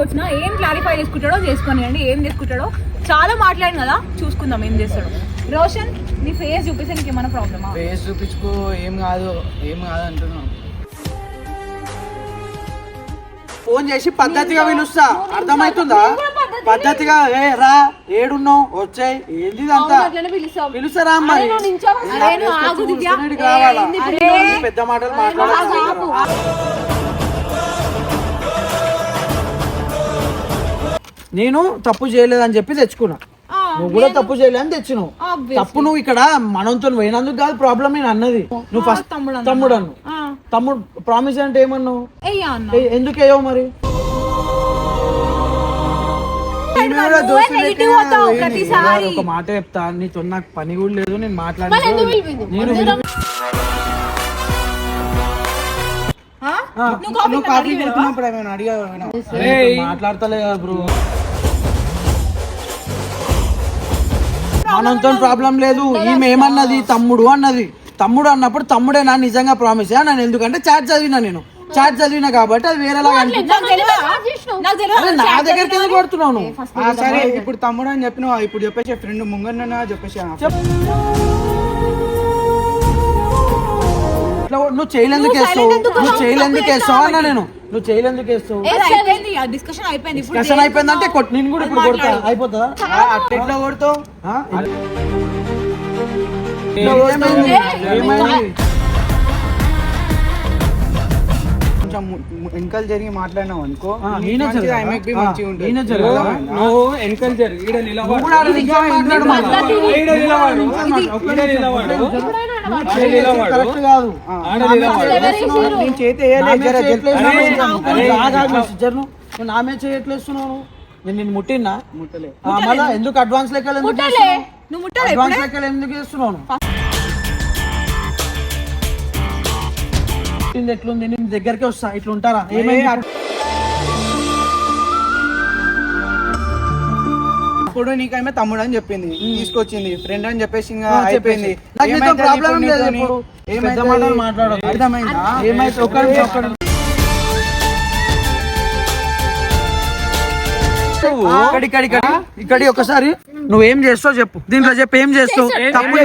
తీసుకొచ్చినా ఏం క్లారిఫై చేసుకుంటాడో చేసుకొనియండి ఏం చేసుకుంటాడో. చాలా మాట్లాడిన కదా చూసుకుందాం ఏం చేస్తాడో. రోషన్ నీ ఫేస్ చూపిస్తే నీకు ఏమైనా ప్రాబ్లమా ఫేస్ చూపించుకో ఏం కాదు ఏం కాదు అంటున్నాం ఫోన్ చేసి పద్ధతిగా పిలుస్తా. అర్థమవుతుందా? పద్ధతిగా ఏ రా ఏడున్నావు వచ్చాయి ఏంది ఇదంతా? పిలుస్తారా మరి. పెద్ద మాటలు మాట్లాడాలి నేను తప్పు చేయలేదని చెప్పి తెచ్చుకున్నా. నువ్వు కూడా తప్పు చేయలేదని తెచ్చినావు. తప్పు నువ్వు ఇక్కడ మనతో పోయినందుకు కాదు ప్రాబ్లం నేను అన్నది. నువ్వు ఫస్ట్ తమ్ముడు అన్నా. తమ్ముడు అన్ను ఆ, తమ్ముడు ప్రామిస్ అంటే ఏమన్నావు? ఎందుకు వేయవు మరి. ఒక మాట చెప్తా? నీతో నాకు పని కూడా లేదు నేను మాట్లాడలేదు నేను నువ్వు కాఫీ పెట్టినప్పుడు ఏమైనా ఏమైనా? మాట్లాడతలే కదా బ్రో మనంతో ప్రాబ్లం లేదు. ఈమె ఏమన్నది? తమ్ముడు అన్నది. తమ్ముడు అన్నప్పుడు తమ్ముడేనా? నిజంగా ప్రామిస్ నన్ను ఎందుకంటే చాట్ చదివినా నేను. చాట్ చదివినా కాబట్టి అది వేరేలాగా? అరే నా దగ్గరికి ఎందుకు? ఆ, సరే ఇప్పుడు తమ్ముడు అని చెప్పిన ఇప్పుడు చెప్పేసి ఫ్రెండ్ ముంగన్న చెప్పేసి నువ్వు చేయలేందుకు నువ్వు వేస్తావు నువ్వు? చేయలేందుకు వేస్తావు అన్నా నేను. నువ్వు చేయలేందుకు వేస్తావు ఏ, అయిపోయింది. ఆ డిస్కషన్ అయిపోయింది. ఇప్పుడు కొట్- నేను కూడా ఇప్పుడు కొడతా. అయిపోతుందా? అట్లా ఎట్లా కొడతావు? ఆ? ఏమైంది? ఏమైంది? కొంచెం వెనకాల జరిగి మాట్లాడినావు అనుకో. ఆ, నీకు నేనే మంచిది, జరగాలా? ఆమెకి ఆ, మంచిగా ఉంటుంది. నేనే జరగాలా? నువ్వు వెనకాల జరుగు ఈడ నిలబడు. నువ్వు కూడా ఆడ నిజంగా మాట్లాడు. మళ్ళా. ఈడ నిలబడు. ఈడ నిలబడు. ఆడ నిలబడు. కరెక్ట్ కాదు. ఆ, ఆడ నా మీద నిలబడు చేయట్లేస్తున్నావు. నేను చేతి నువ్వు. చేయట్లేస్తున్నావు నేను నిన్ను ముట్టినా? ముట్టలే. మళ్ళా ఎందుకు అడ్వాన్స్ లెక్కలు ఎందుకు అడ్వాన్స్ లెక్కలు ఎందుకు? పుట్టింది ఎట్లుంది? నేను దగ్గరికి వస్తా. ఇట్లా ఉంటారా ఏమైంది? ఇప్పుడు నీకేమో తమ్ముడు అని చెప్పింది. తీసుకొచ్చింది. ఫ్రెండ్ అని చెప్పేసి ఇంకా అయిపోయింది. ప్రాబ్లం లేదు. అర్థమైందా? ఏమైతే ఇక్కడ ఒకసారి. నువ్వేం చేస్తావు చెప్పు. దీంట్లో చెప్పు ఏం చేస్తావు? తప్పు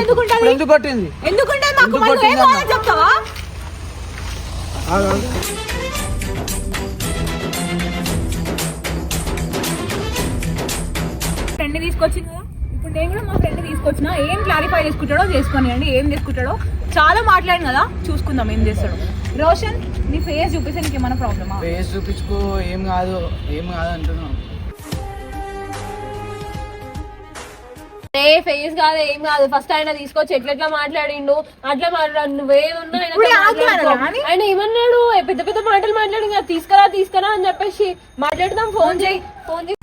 ఎందుకు కొట్టింది ఎందుకుంటే మళ్ళీ చెప్తావా? ఫ్రెండ్ తీసుకొచ్చింది కదా ఇప్పుడు నేను కూడా మా ఫ్రెండ్ తీసుకొచ్చిన ఏం క్లారిఫై చేసుకుంటాడో చేసుకొనియండి ఏం చేసుకుంటాడో. చాలా మాట్లాడిన కదా చూసుకుందాం ఏం చేస్తాడో. రోషన్ నీ ఫేస్ చూపిస్తే నీకు ఏమైనా ప్రాబ్లమా ఫేస్ చూపించుకో ఏం కాదు ఏం కాదు అంటున్నావు. ఏ ఫేస్ కాదు ఏం కాదు. ఫస్ట్ ఆయన తీసుకొచ్చి ఎట్లెట్లా మాట్లాడిండు? అట్లా మాట్లాడు. నువ్వేదున్నా ఆయన. ఆయన ఏమన్నాడు? పెద్ద పెద్ద మాటలు మాట్లాడి తీసుకురా తీసుకురా అని చెప్పేసి మాట్లాడదాం ఫోన్ చేయి. ఫోన్ చేయి.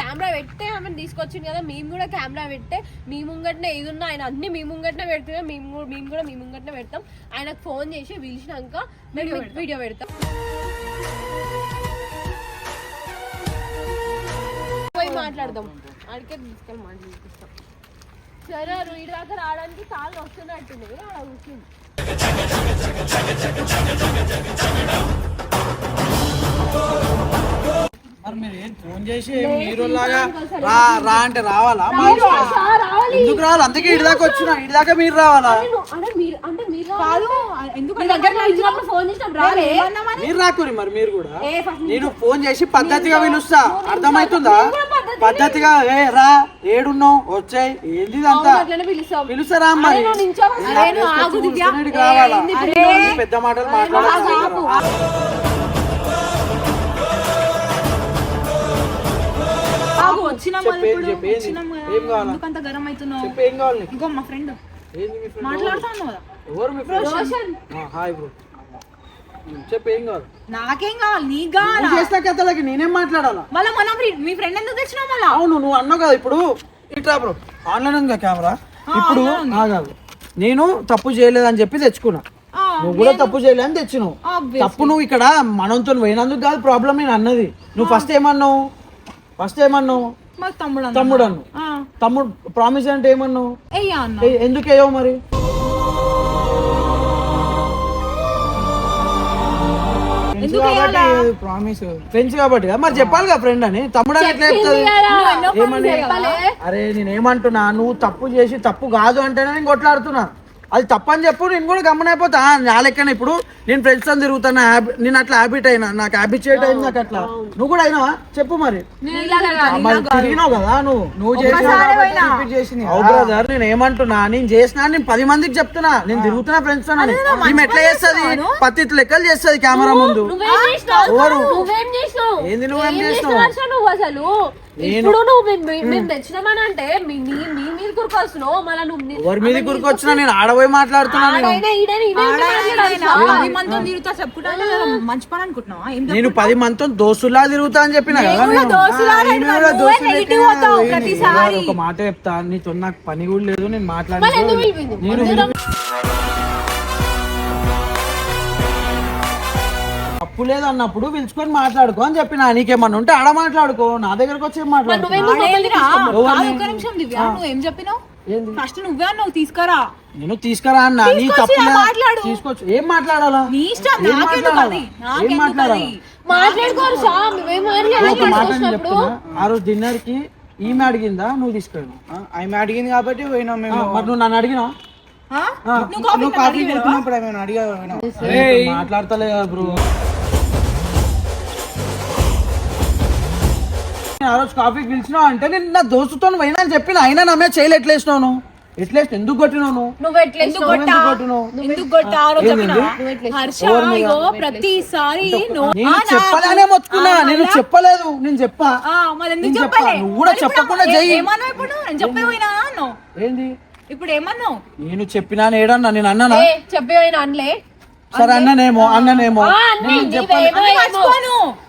కెమెరా పెట్టే ఆమె తీసుకొచ్చింది కదా మేము కూడా కెమెరా పెట్టే. మీ ముంగట్నే ఏదున్నా ఆయన అన్ని మీ ముంగట్నే పెడుతున్నాం. మేము మేము కూడా మీ ముంగట్నే పెడతాం. ఆయనకు ఫోన్ చేసి పిలిచినాక మేము వీడియో పెడతాం. పోయి మాట్లాడదాం. అడిగే తీసుకెళ్ళి మాట్లాడిస్తాం సరే ఇటు దాకా రావడానికి కాళ్ళు వస్తున్నట్టుంది ఆడ కూర్చుంది. మరి మీరు ఏం ఫోన్ చేసి ఏం మీరు లాగా రా రా అంటే రావాలా? మా ఇష్టం. ఎందుకు రావాలి? అందుకే ఇటు దాకా వచ్చిన ఇటు దాకా మీరు రావాలా? అంటే మీరు అంటే మీరు కాదు మీ ఎందుకంటే దగ్గర ఇచ్చినప్పుడు ఫోన్ చేసినాం రాలే. మీరు రాకురి మరి మీరు కూడా. నేను ఫోన్ చేసి పద్ధతిగా పిలుస్తా అర్థమవుతుందా? పద్ధతిగా ఏ రా ఏడున్నావు వచ్చాయి ఏంది ఇదంతా? అట్లనే పిలుస్తాం పిలుస్తారా మరి? అరే నువ్వు. పెద్ద మాటలు మాట్లాడాలి వచ్చినాం కదా ఇప్పుడు? వచ్చినాం కదా? ఎందుకంత గరం అవుతున్నావు చెప్పు ఏం కావాలి నీకు? ఇంకో మా ఫ్రెండ్ ఏంది మీ friend? మాట్లాడుతాను కదా. ఎవరు మీ ఫ్రెండ్ హాయ్ బ్రో. చెప్పు ఏం కావాలి? నాకేం కావాలి? నీకు కావాలా? నువ్వు చేసిన కథలకి నేనేం మాట్లాడాలా? మళ్ళీ మన మీ ఫ్రెండ్ ఎందుకు తెచ్చినావు మళ్ళా? అవును నువ్వు అన్నావు కదా ఇప్పుడు. ఇట్లా బ్రో ఆన్లైన్ ఉందా కెమెరా ఇప్పుడు నేను తప్పు చేయలేదని చెప్పి తెచ్చుకున్నా. నువ్వు కూడా తప్పు చేయలేదని తెచ్చినావు. తప్పు నువ్వు ఇక్కడ మనతో పోయినందుకు కాదు ప్రాబ్లం నేను అన్నది. నువ్వు ఫస్ట్ ఏమన్నావు? ఫస్ట్ ఏమన్నావు? మాకు తమ్ముడు అన్న. తమ్ముడు అను ఆ, తమ్ముడు ప్రామిస్ అంటే ఏమన్నావు అన్న. ఏ- ఎందుకు వేయవు మరి? ప్రామిస్? ఫ్రెండ్స్ కాబట్టి మరి చెప్పాలి కదా ఫ్రెండ్ అని. తమ్ముడు అని ఎట్లా ఏమని? అరే నేను ఏమంటున్నా నువ్వు తప్పు చేసి తప్పు కాదు అంటేనే నేను కొట్లాడుతున్నా. అది తప్పని చెప్పు నేను కూడా గమ్మనైపోతా నా లెక్కన ఇప్పుడు. నేను ఫ్రెండ్స్తో తిరుగుతున్నా హ్యాబి- నేను అట్లా హ్యాబిట్ అయినా నాకు హ్యాబిచేట్ అయింది నాకు అట్లా. నువ్వు కూడా అయినావా చెప్పు మరి. తిరిగినావు కదా నువ్వు. నువ్వు బ్రదర్ నేను ఏమంటున్నా నేను చేసినా నేను పది మందికి చెప్తున్నా. నేను తిరుగుతున్నా ఫ్రెండ్స్తో మేము ఎట్లా చేస్తుంది? పత్తి లెక్కలు చేస్తుంది కెమెరా ముందు. ఏంది నువ్వేం ఏం చేసినావు? ఇప్పుడు నువ్వు మేము- మేము- మేము. తెచ్చినామని అంటే మీ నీ మీ మీద కురుకొస్తున్నావు మళ్ళీ నువ్వు నీ- ఎవరి మీద కూరుకొచ్చినా నేను ఆడపోయి మాట్లాడుతున్నా నేను. ఆడైనా ఈడైనా ఈడైనా ఆడైనా మాట్లాడాలి ఈడైనా పది మందితో తిరుగుతా చెప్పుకుంటా మంచి పని అనుకుంటున్నావా? నేను పది మందితో దోస్తులా తిరుగుతా అని చెప్పిన ఒక మాట చెప్తా నీతో నాకు పని కూడా లేదు నేను మాట్లాడలేదు. తప్పు లేదు అన్నప్పుడు పిలుచుకొని మాట్లాడుకో అని చెప్పిన. నీకేమన్నా ఉంటే ఆడ మాట్లాడుకో నా దగ్గరకు వచ్చి మాట్లాడుకో ఏం చెప్పినావు? ఏంది? ఫస్ట్ నువ్వే అన్నావు తీసుకురా. నేను తీసుకురా అన్న. నీ తప్పు. మాట్లాడు. తీసుకోవచ్చు ఏం మాట్లాడాలా? నీ ఇష్టం మాట్లాడాలా? మాట్లాడుకోరు ఆ రోజు డిన్నర్కి ఈమె అడిగిందా? నువ్వు తీసుకెళ్ళినావు ఆమె అడిగింది కాబట్టి పోయినాం మేము. మరి నువ్వు నన్ను అడిగినా? ఆ? నువ్వు కాఫీ పెడుతున్నప్పుడు ఆమె అడిగా మాట్లాడతలే బ్రో. ఆ రోజు కాఫీకి పిలిచినావు అంటే నేను నా దోస్తుతో పోయినా అని చెప్పిన అయినా నా మీద చేయలు ఎట్లా వేసినావు నువ్వు ఎట్లా వేసినావు? ఎందుకు కొట్టినావు నువ్వు ఎట్లా ఎందుకు ఇష్టం? కొట్టా? కొట్టినావు? ఎందుకు కొట్టా? ఆ రోజు చెప్పినా? హర్ష ఇగో ప్రతిసారి నువ్వు- నేను నా- చెప్పలేనే మొత్తుకున్నా నేను? చెప్పలేదు నేను చెప్పా ఆ, మరి ఎందుకు నేను చెప్పలే? చెప్పా. నువ్వు కూడా మరి ఇప్పుడు చెప్పకుండా ఏ- చెయ్యి. ఏమన్నావు ఇప్పుడు నేను చెప్పే పోయినా అన్నావు ఏంది ఇప్పుడు ఏమన్నావు నేను చెప్పినా ఏడన్నా నేను అన్నానా ఏ, చెప్పేవైనా అనలే సరే అన్ననేమో అన్ననేమో.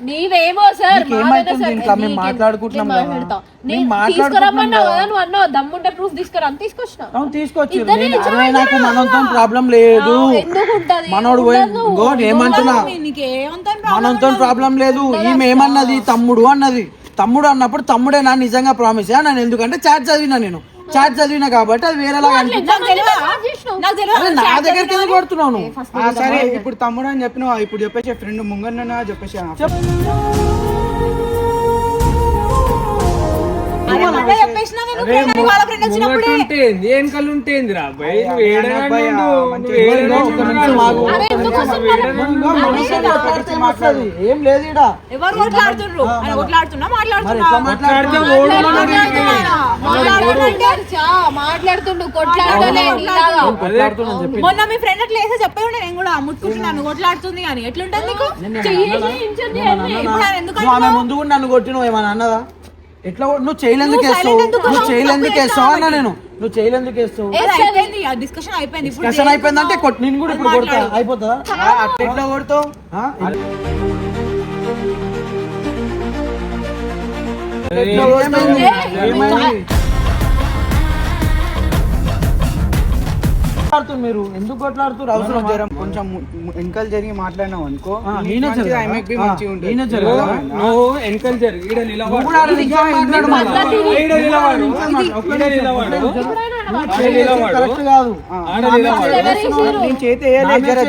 నీవేమో సార్ ఏమైతుంది ఇంకా మేము మాట్లాడుకుంటున్నాం కదా. మేము తీసుకురమ్మన్నావు కదా. నువ్వు అన్నావు దమ్ముంటే ప్రూఫ్ తీసుకురా. అని తీసుకొచ్చిన అవును తీసుకొచ్చి ఇద్దరిని నేను- నాకు మనతో ప్రాబ్లం లేదు. ఎందుకు ఉంటది? మనోడు ఏమంటున్నా? మనంతో ప్రాబ్లం లేదు. ఈమె ఏమన్నది? తమ్ముడు అన్నది. తమ్ముడు అన్నప్పుడు తమ్ముడే నా నిజంగా ప్రామిస్ నన్ను ఎందుకంటే చాట్ చదివినా నేను. చాట్ చదివినా కాబట్టి అది వేరేలాగా నా దగ్గరికి? ఆ, సరే ఇప్పుడు తమ్ముడు అని చెప్పిన ఇప్పుడు చెప్పేసి ఫ్రెండ్ ముంగన్న చెప్పేసి ఏం లేదు ఎవరు కొట్లాడుతుండ్రు కొట్లాడుతున్నా. మాట్లాడుతుంటే చా, మాట్లాడుతుండు మొన్న మీ ఫ్రెండ్ అట్లా వేస్తే చెప్పే ఉండే నేను కూడా ముట్టుకుంటున్నాను కొట్లాడుతుంది అని. ఎట్లుంటది నీకు? చెయ్యేసి ఇంచుంది అన్నీ. ఇప్పుడు ఆయన ఎందుకు నువ్వు ఆమె ముందు కూడా నన్ను కొట్టినావు ఏమన్నా? అన్నదా? ఎట్లా నువ్వు చేయలేందుకు నువ్వు వేస్తావు? నువ్వు? చేయలేందుకు వేస్తావు అన్న నేను? నువ్వు చేయలేందుకు వేస్తావు? అది అయిపోయింది ఆ డిస్కషన్ అయిపోయింది. కొట్- నేను కూడా ఇప్పుడు కొడతా. అయిపోతుందా? అట్లా ఎట్లా కొడతావు? ఏమైంది? మీరు? ఎందుకు కొట్లాడుతున్నారు అవసరం జరం కొంచెం వెనకాల జరిగి మాట్లాడినావు అనుకో. నేనే. నేనే? నువ్వు వెనకాల జరిగి ఈడ నిలబడు. నువ్వు కూడా ఆడ నిజం మాట్లాడు మళ్ళా. ఈడ నిలబడు. ఈడ నిలబడు. ఆడ నిలబడు. కరెక్ట్ కాదు. ఆడ నిలబడు. నేను చేతి నా వేయలేదు, మీద జర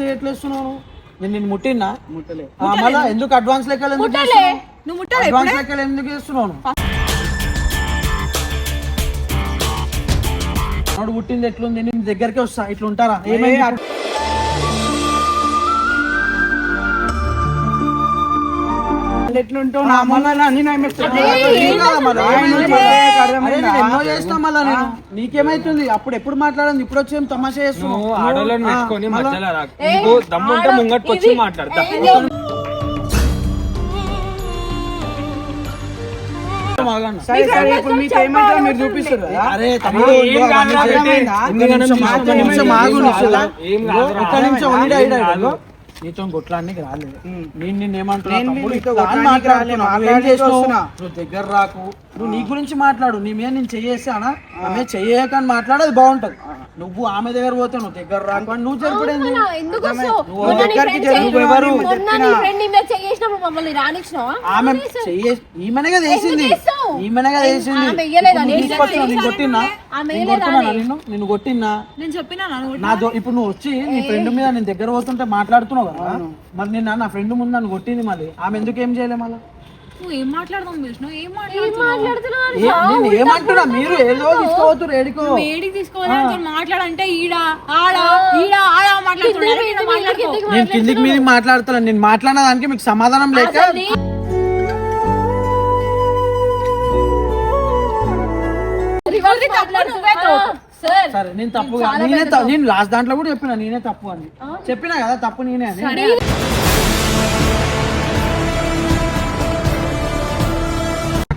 చేయట్లేస్తున్నావు. నేను నిన్ను ముట్టినా? ముట్టలే. మళ్ళా ఎందుకు అడ్వాన్స్ లెక్కలు ఎందుకు అడ్వాన్స్ లెక్కలు ఎందుకు చేస్తున్నావు? వాడు పుట్టింది ఎట్లుంది నేను దగ్గరికి వస్తా ఇట్లా ఉంటారా ఏమైంది నా నేను ఎన్నో చేస్తా మళ్ళా నేను. నీకేమైతుంది? అప్పుడు ఎప్పుడు మాట్లాడింది ఇప్పుడు వచ్చి ఏం తమాషా చేస్తున్నావు? ఆడోళ్ళని పెట్టుకొని? మధ్యలో రాకు దమ్ముంటే మాట్లాడతా. చూపిస్తారు? నీతో కొట్లాడడానికి రాలేదు. నేను నిన్ను ఏమంటున్నా నేను తమ్ముడు? నీతో ఇట్లా అని కొట్లాడనీకి రాలే, మాట్లాడుతున్నా. నువ్వేం మాట్లాడనీకి చేసినావు? వస్తున్నా. నువ్వు దగ్గర రాకు. నువ్వు నీ గురించి మాట్లాడు. నీ మీద నేను చెయ్యేసానా ఆమె చెయ్యకని మాట్లాడేది బాగుంటది. నువ్వు ఆమె దగ్గర పోతే నువ్వు దగ్గర రాకు అని నువ్వు రానిచ్చినావా? ఆమె. చెయ్యే ఈమెనగా చేసింది? ఈమెనగా చేసింది. కొట్టినా? నేను అని? కొట్టినా? నేను చెప్పినా ఇప్పుడు నువ్వు వచ్చి నీ ఫ్రెండ్ మీద నేను దగ్గర పోతుంటే మాట్లాడుతున్నావు కదా. మరి నిన్న నా ఫ్రెండ్ ముందు నన్ను కొట్టింది మళ్ళీ. ఆమె ఎందుకు ఏం చేయలే మళ్ళీ? నువ్వు ఏం మాట్లాడదాం విష్ణు ఏం మాట్లాడుతున్నావు? ఏమంటున్నా మీరు ఏదో తీసుకోవద్దు ఏడికో మాట్లాడంటే ఈడ ఆడ ఈడ ఆడ. నేను కిందికి మీద మాట్లాడుతాను నేను మాట్లాడిన దానికి మీకు సమాధానం లేక నువ్వే. సార్ నేను తప్పుగా నేనే నేను లాస్ట్ దాంట్లో కూడా చెప్పిన నేనే తప్పు అని. చెప్పినా కదా తప్పు నేనే అని.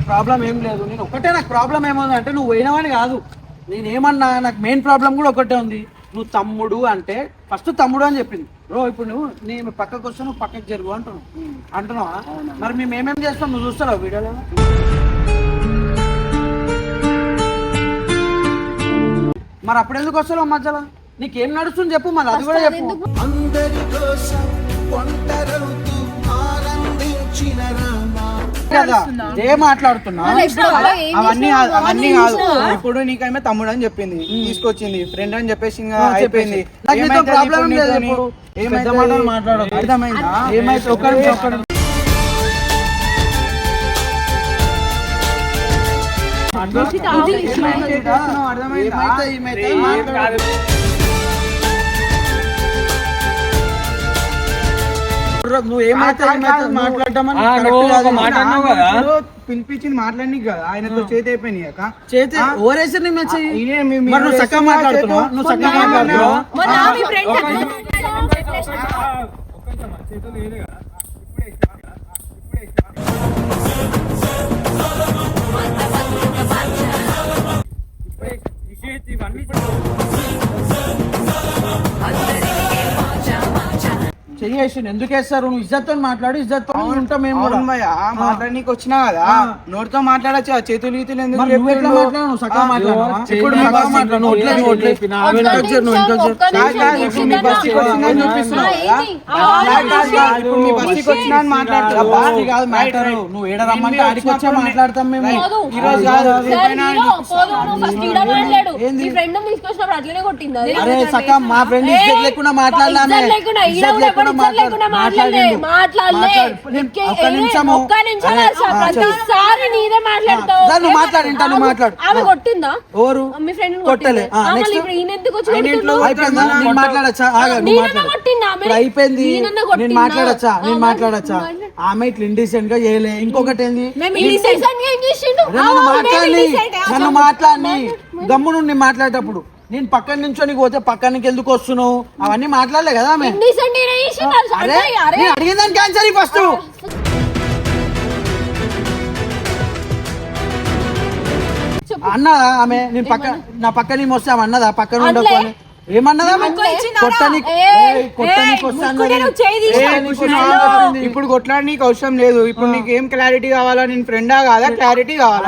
ప్రాబ్లం ఏం లేదు నేను ఒకటే నాకు ప్రాబ్లం ఏముంది అంటే నువ్వు పోయినావని కాదు. నేను ఏమన్నా నాకు మెయిన్ ప్రాబ్లం కూడా ఒకటే ఉంది. నువ్వు తమ్ముడు అంటే ఫస్ట్ తమ్ముడు అని చెప్పింది. బ్రో ఇప్పుడు నువ్వు నేను పక్కకు వస్తే నువ్వు పక్కకు జరుగు అంటున్నావు. అంటున్నావా? మరి మేము ఏమేం చేస్తాం? నువ్వు చూస్తావు వీడియోలో? మరి అప్పుడు ఎందుకు వస్తావు మధ్యలో? నీకేం నడుస్తుంది చెప్పు మరి అది కూడా చెప్పు. కదా ఏ మాట్లాడుతున్నా. ఏం అవన్నీ? అవన్నీ కాదు. ఇప్పుడు నీకేమో తమ్ముడు అని చెప్పింది. తీసుకొచ్చింది. ఫ్రెండ్ అని చెప్పేసి అయిపోయింది. ఏమైతే ప్రాబ్లం లేదు? ఇప్పుడు. ఏమైతే పెద్ద మాటలు మాట్లాడొద్దు. అర్థమైందా? ఏమైతే అన్నావు కదా. ఇప్పుడు పిలిపించింది మాట్లాడి కదా. ఆయనతో చేతి అయిపోయినాయి అక్క. చేతి ఓరేసి నీ మీద చెయ్యి. ఈయనే మీ- మీ మరి నువ్వు చక్కగా మాట్లాడుతున్నావు? నువ్వు చక్కగా? మాట్లాడుతున్నావు? కదా. ఇప్పుడే నిషేధ్ ఇవన్నీ చెయ్యేసి ఎందుకు వేస్తారు నువ్వు ఇజ్జత్తో మాట్లాడు ఇజ్జత్తో ఉంటాం మేము కూడా. మాట్లాడనీకి వచ్చినా కదా. నోటితో మాట్లాడచ్చు ఆ చేతులు గీతులు ఎందుకు నువ్వు ఎట్లా? మాట్లాడు నువ్వు మాట్లాడు నువ్వు నువ్వు నువ్వు నువ్వు అని. నువ్వు ఏడ రమ్మంటే ఆడికి వచ్చే మాట్లాడతాం మేము. ఈ రోజు కాదు, నువ్వు మా ఫ్రెండ్ లేకుండా మాట్లాడలామే చెప్పు. ప్రతిసారి నీదే మాట్లాడతావు. మాట్లాడు, ఆమె-. కొట్టిందా? ఎవరు? మీ ఫ్రెండ్ కొట్టలే. ఇప్పుడు ఈయన ఎందుకు వచ్చి నేను మాట్లాడచ్చా? అయిపోయింది. నేను? మాట్లాడచ్చా? నేను మాట్లాడచ్చా? ఆమె ఇట్లా ఇండిసెంట్గా చేయలే ఇంకొకటి ఏంది నన్ను మాట్లాడి? నన్ను మాట్లాడి. గమ్మును మాట్లాడేటప్పుడు. నేను పక్కన నుంచొని పోతే పక్కనకి ఎందుకు వస్తున్నావు? అవన్నీ మాట్లాడలే కదా ఆమె. దానికి ఆన్సర్ ఫస్ట్. అన్నదా ఆమె? నేను పక్క నా పక్క నీ వస్తే ఆమె అన్నదా? పక్కన అనలే. ఇప్పుడు కొట్లాడి నీకు అవసరం లేదు. ఇప్పుడు నీకు ఏం క్లారిటీ కావాలా? నేను ఫ్రెండా కాదా? క్లారిటీ కావాలా.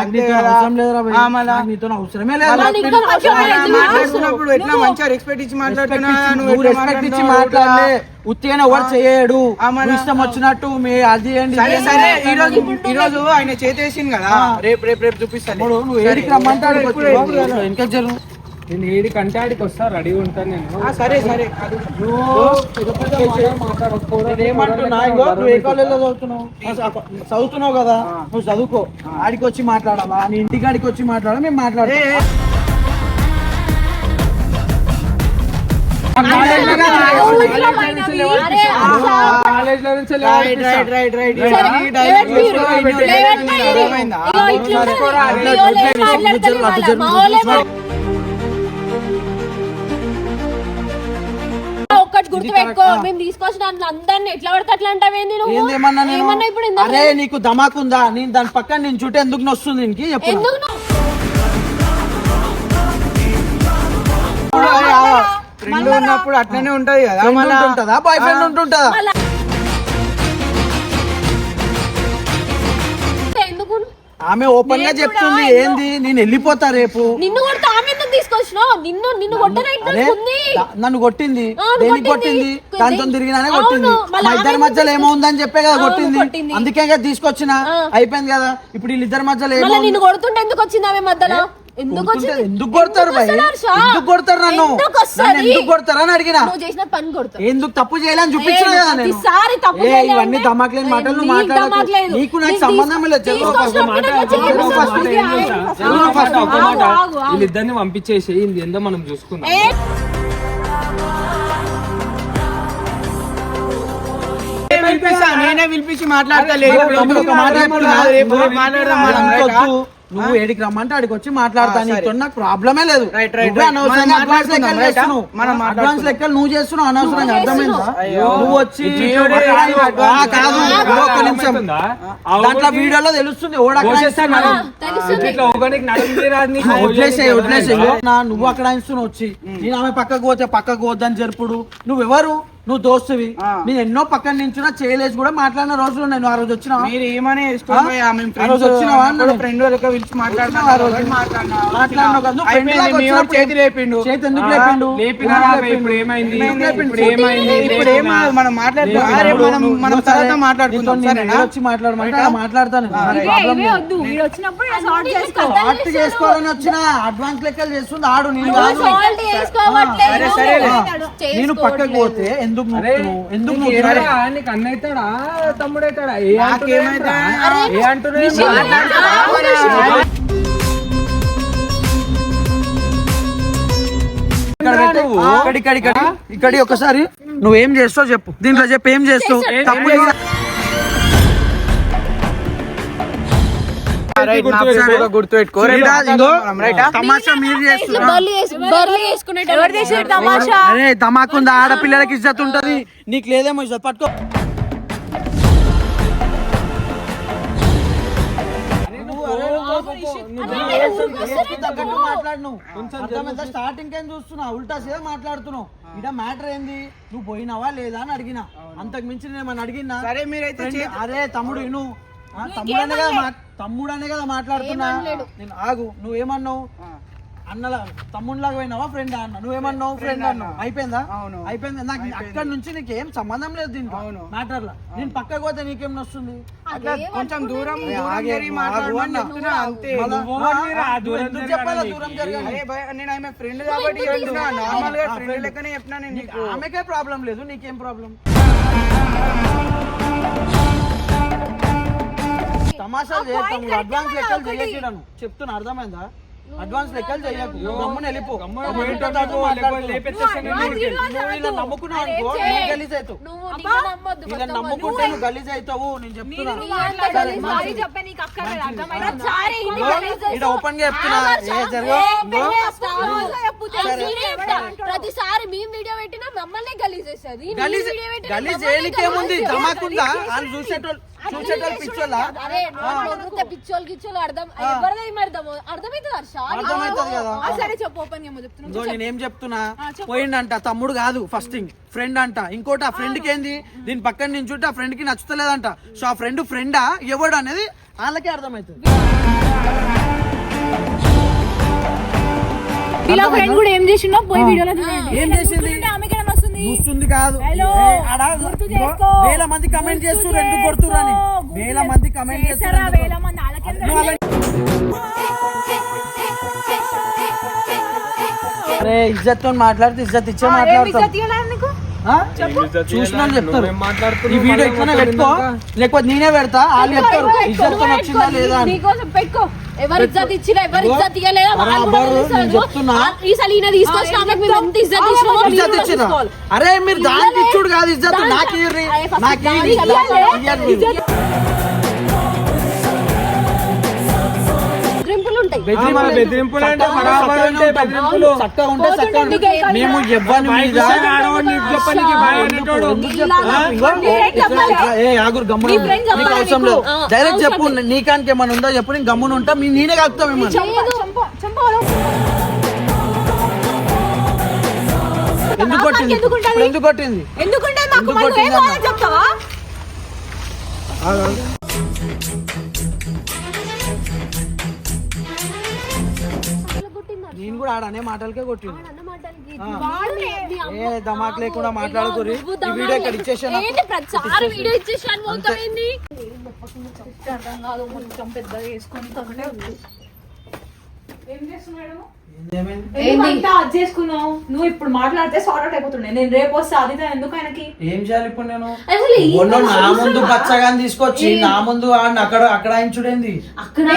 మాట్లాడుతున్నప్పుడు ఎట్లా మంచిగా రెస్పెక్ట్ ఇచ్చి మాట్లాడుతున్నా నువ్వు నువ్వు ఎట్లా రెస్పెక్ట్ ఇచ్చి మాట్లాడుతున్నావు? మాట్లాడలే ఉత్తిగానే ఎవరు చేయడు. ఆ, మన- నువ్వు ఇష్టం వచ్చినట్టు మీ అది సరే సరే? ఈ రోజు ఈ రోజు ఆయన చేతేసింది కదా. రేపు రేపు రేపు చూపిస్తాను నువ్వు ఏడికి రమ్మంటే ఆడికి వచ్చి బాబు, వెనక జరు. నేను ఏడి కంటే ఆడికి వస్తా రెడీ ఉంటాను నేను. ఆ, సరే సరే. అది నువ్వు ఏ కాలేజీలో చదువుతున్నావు? చదువుతున్నావు కదా నువ్వు చదువుకో. ఆడికి వచ్చి మాట్లాడాలా? నీ ఇంటికి ఆడికి వచ్చి మాట్లాడాలా? మేము హర్ష. కాలేజ్ ఒక్కటి గుర్తుపెట్టుకో మేము తీసుకొచ్చిన దాంట్లో అందరిని ఎట్లా పడితే అట్లా అంటావేంది నువ్వు? ఏందేమన్నా నేను? ఏమన్నా ఇప్పుడు? అరే నీకు ధమాకుందా? నేను దాని పక్కన నేను చుట్టూ ఎందుకు నొస్తుంది నీకు? చెప్పు ఎందుకు నువ్వు ఫ్రెండ్ ఉన్నప్పుడు అట్లనే ఉంటది కదా Friend మళ్ళా? ఉంటుంటదా? బాయ్ ఫ్రెండ్ ఉంటుంటదా? ఎందుకు? ఆమె ఓపెన్గా చెప్తుంది ఏంది? నేను వెళ్ళిపోతా రేపు. నిన్ను కొడితే? తీసుకొచ్చినావు? నిన్ను నిన్ను కొట్టనే ఉంది. నన్ను కొట్టింది. దేనికి కొట్టింది. దాంతో తిరిగినానే కొట్టింది. మా ఇద్దరి మధ్యలో ఏమవుందని చెప్పే కదా కొట్టింది. అందుకే కదా తీసుకొచ్చిన. అయిపోయింది కదా. ఇప్పుడు వీళ్ళిద్దరి మధ్యలో ఏమో నిన్ను కొడుతుంటే ఎందుకు వచ్చింది ఆమె మధ్యలో? ఎందుకు వచ్చింది? ఎందుకు కొడతారు భయ్? ఎందుకు కొడతారు నన్ను? ఎందుకు? నన్ను ఎందుకు కొడతారు అని అడిగిన? నువ్వు చేసిన పని కొడతా ఎందుకు తప్పు చేయాలని చూపించిన ఏ, కదా నేను. తప్పు ఏ, ఇవన్నీ మాటలు నీకు మాట్లాడకు. నీకు సంబంధం లేదు. చెప్పు. ఒక మాట. ఒక మాట. వీళ్ళిద్దరిని పంపించేసి ఇది ఏందో మనం చూసుకుందాం. నేనే పిలిపించి మాట్లాడతా. లేదు నువ్వు ఏడికి రమ్మంటే ఆడికి వచ్చి మాట్లాడతా. ఆ, సరే. నీతో నాకు ప్రాబ్లమే లేదు. అడ్వాన్స్ లెక్కలు రైటా? చేస్తున్నావు. మనం అడ్వాన్స్. లెక్కలు నువ్వు చేస్తున్నావు అనవసరంగా. అర్థమైందా. నువ్వు వచ్చి కాదు ఒక్క నిమిషం? దాంట్లో వీడియోలో తెలుస్తుంది నువ్వు అక్కడ ఇస్తున్నావు వచ్చి. నేను ఆమె పక్కకు పోతే పక్కకు పోద్దని జరుపుడు. నువ్వెవరు? నువ్వు దోస్తువి. నేను ఎన్నో పక్కన నించున్నా చేయలేసి కూడా మాట్లాడిన రోజులు నేను ఆ రోజు వచ్చినా మీరు ఏమని ఆ? రోజు వచ్చినావా. ఫ్రెండ్ పిలిచి చేతి లేపిండు? చేతి ఎందుకు లేపిండు? ఇప్పుడు ఏమైంది? ఇప్పుడు ఏమైంది? మనం వచ్చి మాట్లాడమంటే మాట్లాడతాను. చేసుకోవాలని వచ్చిన అడ్వాన్స్ లెక్కలు చేస్తుంది. ఆడు నేను. నేను పక్కకు పోతే ఎందుకు అరే, నొక్కుతున్నావు? ఎందుకు నీకు అన్న అవుతాడా? తమ్ముడు అవుతాడా? ఏ అంటున్నావు? ఇక్కడ. ఇక్కడ ఇక్కడ ఒకసారి నువ్వేం చేస్తావు చెప్పు. దీంట్లో చెప్పు ఏం చేస్తావు? తప్పు అరే తమాకుందా ఆడపిల్లలకి ఇజ్జత్ ఉంటది. నీకు లేదేమో ఇజ్జత్ పట్టుకో. స్టార్టింగ్ ఏం చూస్తున్నా ఉల్టా సీదా మాట్లాడుతున్నావు. ఇడ మ్యాటర్ ఏంది? నువ్వు పోయినావా లేదా అని అడిగినా. అంతకు మించి నేను అడిగినా సరే మీరైతే అరే తమ్ముడు ఇను ఆ, తమ్ముడనే కదా మా- తమ్ముడనే కదా మాట్లాడుతున్నా. నేను ఆగు నువ్వేమన్నావు? అన్నలా తమ్ముడిలాగా పోయినావా ఫ్రెండ్ అన్న నువ్వేమన్నావు ఫ్రెండ్ అన్నావు? అయిపోయిందా? అవును. అయిపోయింది? నాకు అక్కడ నుంచి నీకు ఏం సంబంధం లేదు దీంట్లో. అవును. మ్యాటర్ లా నేను పక్కకు పోతే నీకేం అట్లా కొంచెం దూరం చెప్పాలా. దూరం భయ్, నేను ఆమె ఫ్రెండ్ కాబట్టి చెప్తున్నా. నార్మల్గా ఫ్రెండ్ లెక్కనే చెప్పినా నేను నీకు ఆమెకే ప్రాబ్లం లేదు నీకేం ప్రాబ్లం తమాషాలు చేయకు అడ్వాన్స్ లెక్కలు చేయకూడను చెప్తున్నా అర్థమైందా? అడ్వాన్స్ లెక్కలు చేయకు. గమ్మున వెళ్ళిపో. ఇలా నమ్ముకున్నావు అనుకో నువ్వు గలీజ్ అవుతావు నువ్వు నిన్ను నమ్మొద్దు ఇలా మొత్తం నమ్ముకుంటే నువ్వు గలీజ్ అవుతావు నేను చెప్తున్నా. ఓపెన్గా చెప్తున్నా. ప్రతిసారి మేము వీడియో పెట్టినా మమ్మల్ని గలీజ్ చేస్తుంది. వాళ్ళు చూసేటోళ్ళు చూసేటోళ్ళు పిచ్చోళ్ళా? అరే నోరు పిచ్చోళ్ళు గిచ్చోళ్ళు అర్థం ఎవరిది ఏం అర్థం అర్థమవుతుంది హర్ష. అర్థమవుతుంది కదా. ఆ, సరే చెప్పు ఓపెన్ ఏమో చెప్తున్నా. నేనేం చెప్తున్నా? పోయిండంట తమ్ముడు కాదు ఫస్ట్ థింగ్ ఫ్రెండ్ అంట. ఇంకోటి ఆ ఫ్రెండ్కి ఏంది దీని పక్కన నించుంటే ఆ ఫ్రెండ్కి నచ్చుతలేదంట. సో ఆ ఫ్రెండ్ ఫ్రెండా ఎవడు అనేది వాళ్ళకే అర్థమవుతుంది ఇలా ఫ్రెండ్ కూడా ఏం చేసిండో పోయి వీడియోలో చూడండి. ఏం చేసింది? చూస్తుంది కాదు. వేల మంది కమెంట్ చేస్తున్నారు ఎందుకు. కొడుతురని గుర్తు వేల. మంది కమెంట్ చేస్తారా? అరే ఇజ్జత్తో మాట్లాడితే ఇజ్జత్ ఇచ్చే మాట్లాడతాం ఇజ్జత్ ఇయ్యాలా నీకు ఆ? ఇజ్జత్ చూసిన చేయాలి. చెప్తారు? ఈ వీడియో మొత్తం పెట్టుకో? లేకపోతే నేనే పెడతా వాళ్ళు చెప్తారు ఇజ్జత్ వచ్చిందా. లేదా ఎవరు ఇజ్జత్ ఇచ్చినా ఎవరు ఇజ్జత్ ఈసారి ఈయన తీసుకొచ్చిన ఆమెకు మేము ఎంత ఇచ్చినామో మీరు ఇజ్జత్ ఇచ్చిన. అరే మీరు దానికి ఇచ్చుడు కాదు ఇజ్జత్. నాకు నాకు మేము డైరెక్ట్ చెప్పు నీకానికి ఏమైనా ఉందో? చెప్పు నేను గమ్మున ఉంటా. మీ నేనే కలుపుతా మిమ్మల్ని కొట్టదా? ఎందుకు కొట్టింది ఎందుకు? ఇప్పుడు ఎందుకు కొట్టింది కూడా ఆడనే మాటలకే కొట్టింది అన్న మాటలకి వాడు నే- ఏ దమాక్ లేకుండా మాట్లాడుకోరి ఈ వీడియో ఇక్కడ ఇచ్చేసాను? ఏం చేస్తున్నాడు? చేసుకున్నావు? నువ్వు ఇప్పుడు మాట్లాడితే సార్ట్ అవుట్ అయిపోతుండే. నేను రేపు వస్తే అది ఎందుకు ఆయనకి? ఏం చేయాలి ఇప్పుడు నేను? నా ముందు బచ్చగా తీసుకొచ్చి నా ముందు అక్కడ అక్కడ ఆయన చూడండి అక్కడ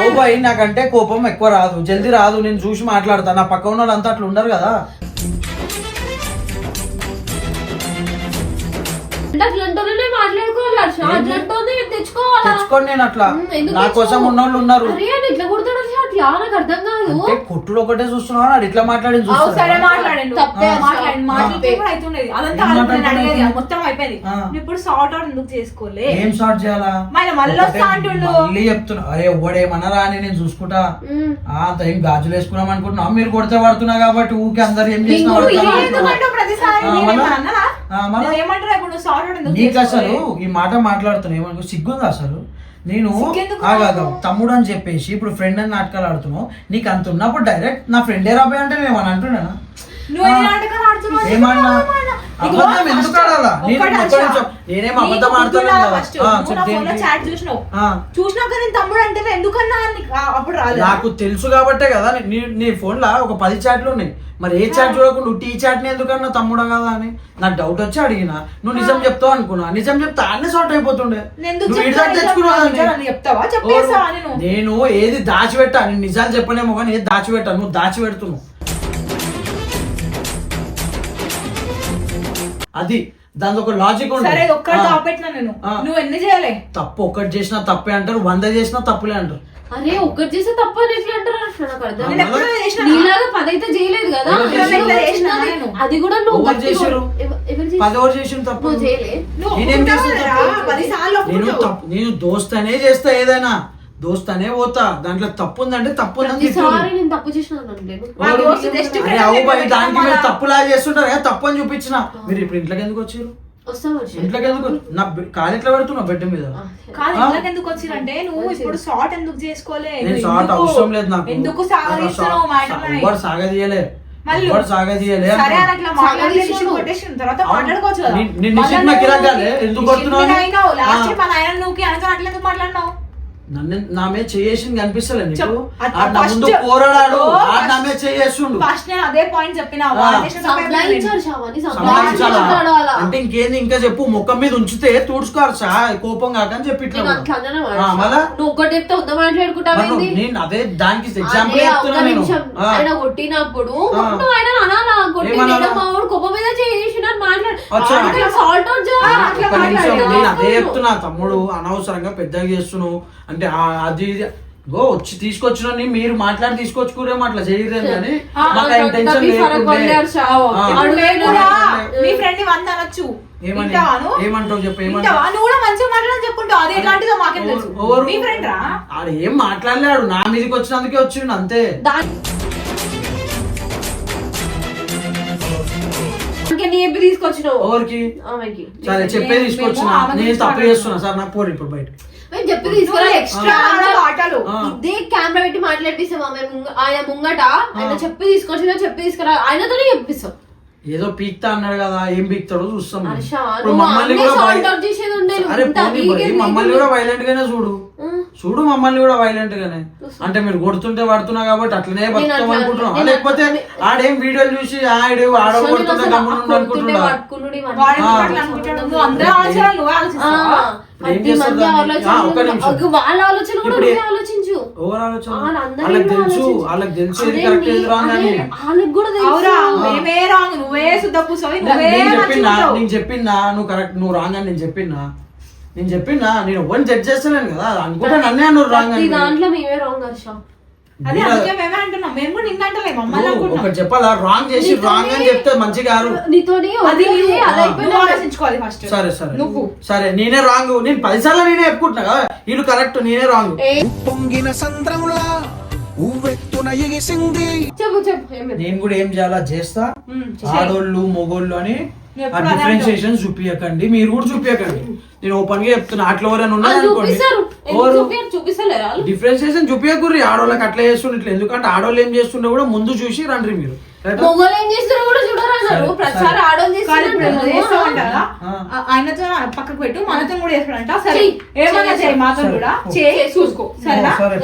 ఓ బాయ్ నాకంటే కోపం ఎక్కువ రాదు. జల్దీ రాదు నేను చూసి మాట్లాడతా. నా పక్క ఉన్న వాళ్ళంతా అట్లా ఉండరు కదా? అట్లాంటోనే మాట్లాడుకోవాలి హర్ష అట్లాంటోనే తెచ్చుకోవాలా? తెచ్చుకోండి నేను అట్లా. నా కోసం తెచ్చుకో? ఉన్న వాళ్ళు ఉన్నారు. అరే అని ఇట్లా కొడతాడు హర్ష అట్లా నాకు అర్థం కాదు. అంటే కొట్టుడు ఒకటే చూస్తున్నావు అది ఇట్లా మాట్లాడి మాట్లాడండి. తప్పే. మాట్లాడండి. మాట్లాడితే కూడా అవుతుండేది అదంతా? అడిగేది. మొత్తం అయిపోయింది. ఇప్పుడు సార్ట్ అవుట్ ఎందుకు చేసుకోలే? ఏం స్టార్ట్ చేయాలా? మరి మళ్ళీ ఒకటే వస్తా అంటుండు. మళ్ళీ చెప్తున్నా. అరే ఎవడేమన్నారా అని నేను చూసుకుంటా. అంత ఏం గాజులు వేసుకున్నాం అనుకుంటున్నా మీరు కొడితే పడుతున్నా కాబట్టి ఊకే అందరు ఏం చేసినా ఇంకోటి పడతారు ఏం అనుకుంటున్నా. ఎందుకంటావు ప్రతిసారి ఆ, నేనేమన్నా మళ్ళా? అన్నానా? ఆ, మళ్ళా? నేనేమంటారా ఇప్పుడు సార్ట్ నీకు అసలు? ఈ మాట మాట్లాడుతున్నా ఏమనుకో సిగ్గుందా అసలు? నేను? తమ్ముడు అని చెప్పేసి ఇప్పుడు ఫ్రెండ్ అని నాటకాలు ఆడుతున్నావు నీకు అంత ఉన్నప్పుడు డైరెక్ట్ నా ఫ్రెండే రాబోయే అంటే నేను అంటున్నానా ఆడుతున్నావు? ఏమన్నా? అబద్ధం ఎందుకు ఆడాలా? నేను అబద్ధం. చూసినాక నేను తమ్ముడు అంటే ఎందుకన్నా నీకు అప్పుడు తెలుసు కాబట్టే కదా నీ- నీ నీ ఫోన్లో ఒక పది చాట్లు ఉన్నాయి. మరి ఏ చాట్ చూడకుండా నువ్వు టీ చాట్ని ఎందుకన్నా తమ్ముడా కదా అని? నాకు డౌట్ వచ్చి అడిగిన. నువ్వు నిజం చెప్తావు అనుకున్నా. నిజం చెప్తా అన్నీ సార్ట్ అయిపోతుండే. నేను ఏది దాచిపెట్టా? నేను నిజాలు చెప్పనేమో కానీ ఏది దాచిపెట్టా? నువ్వు దాచిపెడుతున్నావు. అది. దాని ఒక లాజిక్ ఉంటుంది. నువ్వు ఎన్ని చేయాలి? తప్పు ఒక్కటి చేసినా తప్పే అంటారు. వంద చేసినా తప్పులే అంటారు. అరే ఒక్కటి చేస్తే తప్ప అని ఎట్లా అంటారు నాకు అర్థం నేను. ఎప్పుడూ చేసినా? నీలాగా పది అయితే చేయలేదు కదా? ఎవరు చేసినా చేసినా నేను? అది కూడా నువ్వు ఎవరు గట్టిగా- చేసిర్రు? ఎవ- ఎవరు చేసిర్రు? పది ఎవరు చేసిన తప్పు నువ్వు చేయలే నువ్వు నేనేం ఒప్పుకుంటావా చేస్తా రా? తప్పు? పది సార్లు నేను ఒప్పుకుంటావు. తప్పు నేను దోస్తనే చేస్తా ఏదైనా దోస్తనే పోతా దాంట్లో తప్పు ఉందంటే తప్పు ఉందని ప్రతిసారి తిట్టుర్రు. నేను తప్పు చేసినాను నేను మా దోస్తు just అరే friend అవు అంటే బాయ్ దానికి మీరు మళ్ళా- తప్పులా చేస్తుంటారు కదా తప్పు అని చూపించిన మీరు ఇప్పుడు ఇంట్లోకి ఎందుకు వచ్చారు ఇంట్లోకి ఎందుకు నా బె- కాలు ఎట్లా పెడుతున్నావు? బెడ్ మీద. కాదు? ఇంట్లోకి ఎందుకు వచ్చిరంటే నువ్వు ఇప్పుడు సార్ట్ ఎందుకు చేసుకోలే? నేను షార్ట్ ఎందుకు- అవసరం లేదు నాకు. ఎందుకు సాగదీస్తున్నావు సాగదీయలే మళ్ళీ సాగదీయలే సరే అట్లా మాట్లాడి సాగదీస్తున్నావు. విషయం కొట్టేసిన తర్వాత మాట్లాడుకోవచ్చు నిన్ను? ఎందుకు కొడుతున్నావు? లాస్ట్ నువ్వు అనతో అట్లా ఎందుకు మాట్లాడినావు? నన్ను నా మీద చేసి కనిపిస్తలే నీకు? ముందు పోరాడాడు. నా మీద చేస్తుండు ఫస్ట్ నేను అదే పాయింట్ చెప్పిన అంటే ఇంకేంది ఇంకా చెప్పు ముఖం మీద ఉంచితే తుడుచుకోరు సా కోపం కాక అని చెప్పి నువ్వు ఒక్కటి చెప్తే వద్ద నువ్వు- నేను అదే దానికి ఎగ్జాంపుల్ చెప్తున్నా నేను. ఆయన కొట్టినప్పుడు ఆయన అనాలా? కొట్టి ఏమనాలా? నేను మా వాడు కోపం మీద చేసిన. మాట్లాడు. సాల్ట్. నేను అదే చెప్తున్నా తమ్ముడు అనవసరంగా పెద్దగా చేస్తున్నావు. అంటే అది గో వచ్చి తీసుకొచ్చిన మీరు మాట్లాడి తీసుకొచ్చుకోరేమో అట్లా చేయరు కానీ మాకు. మీ ఫ్రెండ్ వంద అనొచ్చు? ఏమంటావు చెప్పు? నువ్వు కూడా మంచిగా మాట్లాడని చెప్పుకుంటావు అది ఎలాంటిదో మాకేం తెలుసు. ఎవరు? మీ ఫ్రెండ్ రా ఆడు ఏం మాట్లాడలేడు. నా మీదకి వచ్చినందుకే వచ్చిండు అంతే. దానికి నీ చెప్పి తీసుకొచ్చినావు? ఎవరికి? సరే చెప్పే తీసుకొచ్చిన. నేను తప్పు చేస్తున్నా. సార్ నాకు పోరు ఇప్పుడు బయట మేము చెప్పి తీసుకురా? ఎక్స్ట్రా ఆటలు. ఇదే కెమెరా పెట్టి మాట్లాడిపిస్తాం ఆయన ముంగట ఆయన చెప్పి తీసుకొచ్చిన చెప్పి తీసుకురా? ఆయనతోనే చెప్పిస్తాం. ఏదో పీక్తా అన్నాడు కదా ఏం పీక్తాడో చూస్తాం మమ్మల్ని కూడా మమ్మల్ని కూడా వైలెంట్ గానే చూడు. చూడు మమ్మల్ని కూడా వైలెంట్ గానే. అంటే మీరు కొడుతుంటే పడుతున్నా కాబట్టి అట్లనే బతుకుతాం అనుకుంటున్నాం. నేను లేకపోతే ఆడేం వీడియోలు చూసి ఆడు ఆడ కొడుతుంటే అసలు ఏం చేస్తారు నిమిషం. వాళ్ళ ఆలోచన కూడా ఆలోచించు. ఎవరు ఆలోచన. వాళ్ళకి తెలుసు. వాళ్ళకి తెలుసు కరెక్ట్ ఏది రాంగ్ అని. వాళ్ళకి కూడా మేమే రాంగ్ నువ్వే నువ్వే చెప్పిందా. నేను చెప్పినా నువ్వు కరెక్ట్ నువ్వు రాంగ్ అని నేను చెప్పినా. నేను చెప్పినా నేను ఎవరిని జడ్జ్ చేస్తలేను కదా అనుకుంటా నన్నే అన్నారు రాంగ్ అని. దాంట్లో మేమే రాంగ్ హర్ష. అదే అందుకే మేమే అంటున్నాం. మేము కూడా నిన్న అంటలేము మమ్మల్ని నువ్వు అనుకుంటున్నాం. ఒకటి చెప్పాలా? రాంగ్ చేసి రాంగ్ అని చెప్తే మంచి గారు. నీతోని అది వదిలేసి నువ్వు- అది నువ్వు అయిపోయినా ఆలోచించుకోవాలి ఫస్ట్ సరే సరే. నువ్వు. సరే నేనే రాంగ్ నేను పదిసార్లు నేనే చెప్పుకుంటున్నా కదా. వీళ్ళు కరెక్ట్ నేనే రాంగ్ పొంగిన ఏమి నేను కూడా ఏం చేయాలా? చేస్తా? ఆడోళ్ళు మొగోళ్ళు అని ఆ డిఫరెన్షియేషన్ చూపియకండి. మీరు కూడా చూపియకండి. నేను ఓపెన్గా చెప్తున్నా. అట్లా ఎవరైనా ఉన్నారు అనుకోండి? డిఫరెన్షియేషన్ చూపియకుర్రి. ఆడోళ్ళకి అట్లా చేస్తుండే ఎందుకంటే ఆడోళ్ళు ఏం చేస్తుండే కూడా ముందు చూసి రండి మీరు. ఆయనతో పక్కకు పెట్టు మనతో కూడా చేస్తాడంట. సరే. ఏమన్నా చేయి మాతో కూడా. చేయి చూసుకో. సరేనా? సరే